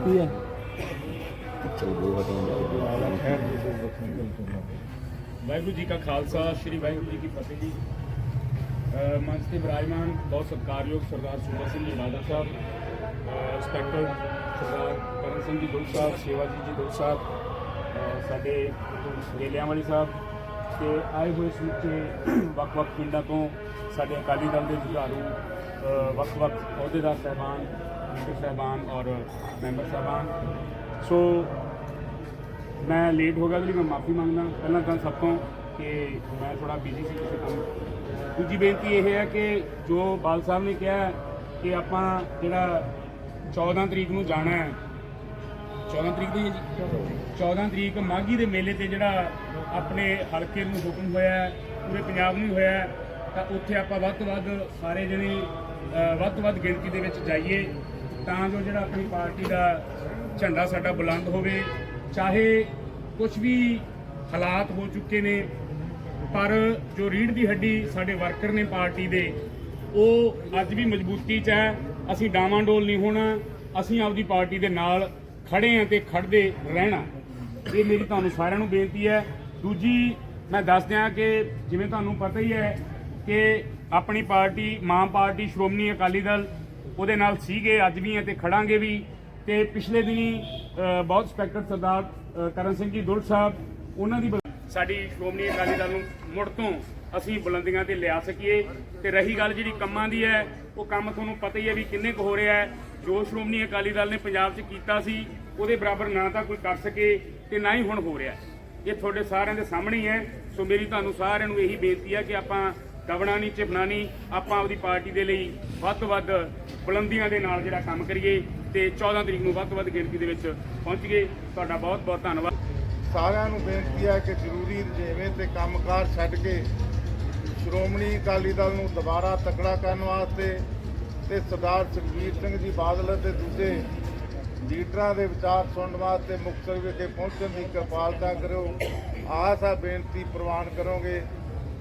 ਹੈ? ਵਾਹਿਗੁਰੂ ਜੀ ਕਾ ਖਾਲਸਾ ਸ੍ਰੀ ਵਾਹਿਗੁਰੂ ਜੀ ਕੀ ਫਤਿਹ ਜੀ। ਅ, ਮੰਚ ਤੇ ਵਿਰਾਜਮਾਨ ਬਹੁਤ ਸਤਿਕਾਰਯੋਗ ਸਰਦਾਰ ਸੂਬਾ ਸਿੰਘ ਜੀ ਬਾਦਲ ਸਾਹਿਬ ਇੰਸਪੈਕਟਰ ਸਰਦਾਰ ਕਰਨ ਸਿੰਘ ਜੀ ਦੁੱਲ ਸਾਹਿਬ ਸੇਵਾਜੀ ਜੀ ਦੁੱਲ ਸਾਹਿਬ ਅ, ਸਾਡੇ ਰੇਲਿਆਂ ਵਾਲੀ ਸਾਹਿਬ ਤੇ ਆਏ ਹੋਏ ਸਮੁੱਚੇ ਵੱਖ-ਵੱਖ ਪਿੰਡਾਂ ਤੋਂ ਸਾਡੇ ਅਕਾਲੀ ਦਲ ਦੇ ਜੁਝਾਰੂ ਵੱਖ-ਵੱਖ ਅਹੁਦੇਦਾਰ ਸਾਹਿਬਾਨ ਲੀਡਰ ਸਾਹਿਬਾਨ ਔਰ ਮੈਂਬਰ ਸਾਹਿਬਾਨ। ਸੋ ਮੈਂ ਲੇਟ ਹੋ ਗਿਆ ਉਹਦੇ ਲਈ ਮੈਂ ਮਾਫੀ ਮੰਗਦਾ। ਪਹਿਲਾਂ ਤਾਂ ਸਭ ਤੋਂ ਕਿ ਮੈਂ ਥੋੜਾ ਬਿਜ਼ੀ ਸੀ ਕਿਸੇ ਕੰਮ ਦੂਜੀ ਬੇਨਤੀ ਇਹ ਹੈ ਕਿ ਜੋ ਬਾਲ ਸਾਹਿਬ ਨੇ ਕਿਹਾ ਕਿ ਆਪਾਂ ਜਿਹੜਾ 14 ਤਰੀਕ ਨੂੰ ਜਾਣਾ ਹੈ 14 ਤਰੀਕ ਦੀ ਹੈ ਜੀ? 14 ਤਰੀਕ ਮਾਘੀ ਦੇ ਮੇਲੇ ਤੇ ਜਿਹੜਾ ਆਪਣੇ ਹਲਕੇ ਨੂੰ ਹੁਕਮ ਹੋਇਆ ਹੈ, ਪੂਰੇ ਪੰਜਾਬ ਨੂੰ ਹੋਇਆ ਤਾਂ ਉੱਥੇ ਆਪਾਂ ਵੱਧ ਤੋਂ ਵੱਧ ਸਾਰੇ ਜਣੇ ਵੱਧ ਤੋਂ ਵੱਧ ਗਿਣਤੀ ਦੇ ਵਿੱਚ ਜਾਈਏ। ਤਾਂ ਜੋ ਜਿਹੜਾ ਆਪਣੀ ਪਾਰਟੀ ਦਾ ਝੰਡਾ ਸਾਡਾ ਬੁਲੰਦ ਹੋਵੇ, ਚਾਹੇ ਕੁਝ ਵੀ ਹਾਲਾਤ ਹੋ ਚੁੱਕੇ ਨੇ, ਪਰ ਜੋ ਰੀੜ ਦੀ ਹੱਡੀ ਸਾਡੇ ਵਰਕਰ ਨੇ ਪਾਰਟੀ ਦੇ, ਉਹ ਅੱਜ ਵੀ ਮਜ਼ਬੂਤੀ 'ਚ ਹੈ। ਅਸੀਂ ਡਾਵਾਂਡੋਲ ਨਹੀਂ ਹੋਣਾ, ਅਸੀਂ ਆਪਦੀ ਪਾਰਟੀ ਦੇ ਨਾਲ ਖੜੇ ਹਾਂ ਤੇ ਖੜਦੇ ਰਹਿਣਾ। ਇਹ ਮੇਰੀ ਤੁਹਾਨੂੰ ਸਾਰਿਆਂ ਨੂੰ ਬੇਨਤੀ ਹੈ। ਦੂਜੀ, ਮੈਂ ਦੱਸ ਦਿਆਂ ਕਿ ਜਿਵੇਂ ਤੁਹਾਨੂੰ ਪਤਾ ਹੀ ਹੈ ਕਿ ਆਪਣੀ ਪਾਰਟੀ, ਮਾਂ ਪਾਰਟੀ, ਸ਼੍ਰੋਮਣੀ ਅਕਾਲੀ ਦਲ ਉਹਦੇ ਨਾਲ ਸੀਗੇ, ਅੱਜ ਵੀ ਹੈ ਤੇ ਖੜਾਂਗੇ ਵੀ। ਤੇ ਪਿਛਲੇ ਦਿਨੀ ਬਹੁਤ ਸਪੈਕਟਰ ਸਰਦਾਰ ਕਰਨ ਸਿੰਘ ਜੀ ਦੁੱਲ ਸਾਹਿਬ, ਉਹਨਾਂ ਦੀ ਬ- ਸਾਡੀ ਸ਼੍ਰੋਮਣੀ ਅਕਾਲੀ ਦਲ ਨੂੰ ਮੁੜ ਤੋਂ ਅਸੀਂ ਬੁਲੰਦੀਆਂ ਤੇ ਲਿਆ ਸਕੀਏ। ਤੇ ਰਹੀ ਗੱਲ ਜਿਹੜੀ ਕੰਮਾਂ ਦੀ ਹੈ, ਉਹ ਕੰਮ ਤੁਹਾਨੂੰ ਪਤਾ ਹੀ ਹੈ ਵੀ ਕਿੰਨੇ ਕੁ ਹੋ ਰਿਹਾ ਹੈ। ਜੋ ਸ਼੍ਰੋਮਣੀ ਅਕਾਲੀ ਦਲ ਨੇ ਪੰਜਾਬ 'ਚ ਕੀਤਾ ਸੀ, ਉਹਦੇ ਬਰਾਬਰ ਨਾ ਤਾਂ ਕੋਈ ਕਰ ਸਕੇ ਤੇ ਨਾ ਹੀ ਹੁਣ ਹੋ ਰਿਹਾ ਇਹ ਤੁਹਾਡੇ ਸਾਰਿਆਂ ਦੇ ਸਾਹਮਣੇ ਹੀ ਹੈ। ਸੋ ਮੇਰੀ ਤੁਹਾਨੂੰ ਸਾਰਿਆਂ ਨੂੰ ਇਹੀ ਬੇਨਤੀ ਹੈ ਕਿ ਆਪਾਂ ਦਬਣਾ ਨਹੀਂ, ਝਿਪਣਾ ਨਹੀਂ, ਆਪਾਂ ਆਪਦੀ ਪਾਰਟੀ ਦੇ ਲਈ ਵੱਧ ਤੋਂ ਵੱਧ ਬੁਲੰਦੀਆਂ ਦੇ ਨਾਲ ਜਿਹੜਾ ਕੰਮ ਕਰੀਏ ਤੇ 14 ਤਰੀਕ ਨੂੰ ਵੱਧ ਤੋਂ ਵੱਧ ਗਿਣਤੀ ਦੇ ਵਿੱਚ ਪਹੁੰਚ ਗਏ। ਤੁਹਾਡਾ ਬਹੁਤ ਬਹੁਤ ਧੰਨਵਾਦ। ਸਾਰਿਆਂ ਨੂੰ ਬੇਨਤੀ ਹੈ ਕਿ ਜ਼ਰੂਰੀ ਰਜੇਵੇਂ ਤੇ ਕੰਮਕਾਰ ਛੱਡ ਕੇ ਸ਼੍ਰੋਮਣੀ ਅਕਾਲੀ ਦਲ ਨੂੰ ਦੁਬਾਰਾ ਤਕੜਾ ਕਰਨ ਵਾਸਤੇ ਤੇ ਸਰਦਾਰ ਸੁਖਬੀਰ ਸਿੰਘ ਜੀ ਬਾਦਲ ਅਤੇ ਦੂਜੇ ਲੀਡਰਾਂ ਦੇ ਵਿਚਾਰ ਸੁਣਨ ਵਾਸਤੇ ਮੁਕਤਸਰ ਵਿਖੇ ਪਹੁੰਚਣ ਦੀ ਕਿਰਪਾਲਤਾ ਕਰੋ ਆਸ ਆ ਬੇਨਤੀ ਪ੍ਰਵਾਨ ਕਰੋਗੇ।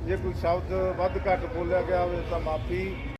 ਜੇ ਕੋਈ ਸ਼ਬਦ ਵੱਧ ਘੱਟ ਬੋਲਿਆ ਗਿਆ ਹੋਵੇ ਤਾਂ ਮਾਫੀ